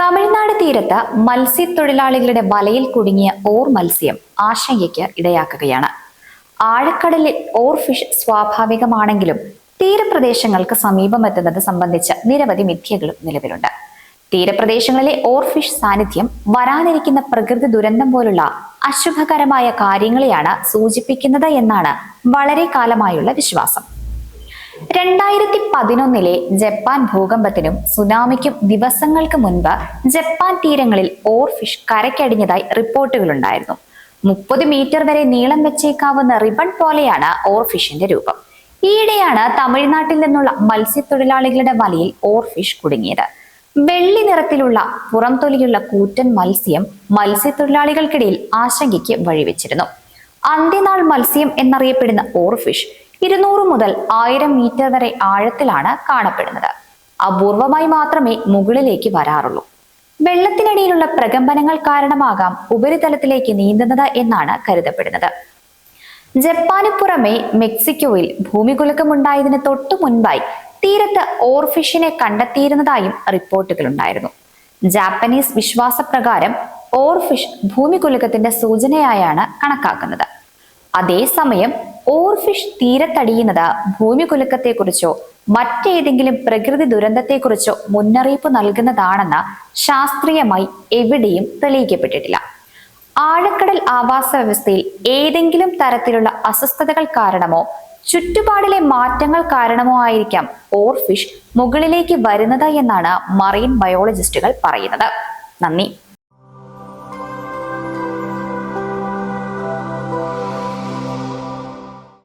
തമിഴ്നാട് തീരത്ത് മത്സ്യത്തൊഴിലാളികളുടെ വലയിൽ കുടുങ്ങിയ ഓർ മത്സ്യം ആശങ്കയ്ക്ക് ഇടയാക്കുകയാണ്. ആഴക്കടലിൽ ഓർ ഫിഷ് സ്വാഭാവികമാണെങ്കിലും തീരപ്രദേശങ്ങൾക്ക് സമീപമെത്തുന്നത് സംബന്ധിച്ച നിരവധി മിഥ്യകളും നിലവിലുണ്ട്. തീരപ്രദേശങ്ങളിലെ ഓർ ഫിഷ് സാന്നിധ്യം വരാനിരിക്കുന്ന പ്രകൃതി ദുരന്തം പോലുള്ള അശുഭകരമായ കാര്യങ്ങളെയാണ് സൂചിപ്പിക്കുന്നത് എന്നാണ് വളരെ കാലമായുള്ള വിശ്വാസം. രണ്ടായിരത്തി പതിനൊന്നിലെ ജപ്പാൻ ഭൂകമ്പത്തിനും സുനാമിക്കും ദിവസങ്ങൾക്ക് മുൻപ് ജപ്പാൻ തീരങ്ങളിൽ ഓർഫിഷ് കരയ്ക്കടിഞ്ഞതായി റിപ്പോർട്ടുകളുണ്ടായിരുന്നു. മുപ്പത് മീറ്റർ വരെ നീളം വെച്ചേക്കാവുന്ന റിബൺ പോലെയാണ് ഓർഫിഷിന്റെ രൂപം. ഈയിടെയാണ് തമിഴ്നാട്ടിൽ നിന്നുള്ള മത്സ്യത്തൊഴിലാളികളുടെ വലയിൽ ഓർഫിഷ് കുടുങ്ങിയത്. വെള്ളി നിറത്തിലുള്ള പുറംതൊലിയുള്ള കൂറ്റൻ മത്സ്യം മത്സ്യത്തൊഴിലാളികൾക്കിടയിൽ ആശങ്കയ്ക്ക് വഴിവെച്ചിരുന്നു. അന്ത്യനാൾ മത്സ്യം എന്നറിയപ്പെടുന്ന ഓർഫിഷ് ഇരുന്നൂറ് മുതൽ ആയിരം മീറ്റർ വരെ ആഴത്തിലാണ് കാണപ്പെടുന്നത്. അപൂർവമായി മാത്രമേ മുകളിലേക്ക് വരാറുള്ളൂ. വെള്ളത്തിനടിയിലുള്ള പ്രകമ്പനങ്ങൾ കാരണമാകാം ഉപരിതലത്തിലേക്ക് നീന്തുന്നത് എന്നാണ് കരുതപ്പെടുന്നത്. ജപ്പാന് പുറമെ മെക്സിക്കോയിൽ ഭൂമികുലുക്കമുണ്ടായതിന് തൊട്ടു മുൻപായി തീരത്ത് ഓർഫിഷിനെ കണ്ടെത്തിയിരുന്നതായും റിപ്പോർട്ടുകളുണ്ടായിരുന്നു. ജാപ്പനീസ് വിശ്വാസപ്രകാരം ഓർഫിഷ് ഭൂമികുലുക്കത്തിന്റെ സൂചനയായാണ് കണക്കാക്കുന്നത്. അതേസമയം ഓർഫിഷ് തീരത്തടിയുന്നത് ഭൂമികുലുക്കത്തെക്കുറിച്ചോ മറ്റേതെങ്കിലും പ്രകൃതി ദുരന്തത്തെക്കുറിച്ചോ മുന്നറിയിപ്പ് നൽകുന്നതാണെന്ന് ശാസ്ത്രീയമായി എവിടെയും തെളിയിക്കപ്പെട്ടിട്ടില്ല. ആഴക്കടൽ ആവാസ വ്യവസ്ഥയിൽ ഏതെങ്കിലും തരത്തിലുള്ള അസ്വസ്ഥതകൾ കാരണമോ ചുറ്റുപാടിലെ മാറ്റങ്ങൾ കാരണമോ ആയിരിക്കാം ഓർഫിഷ് മുകളിലേക്ക് വരുന്നത് എന്നാണ് മറൈൻ ബയോളജിസ്റ്റുകൾ പറയുന്നത്. നന്ദി.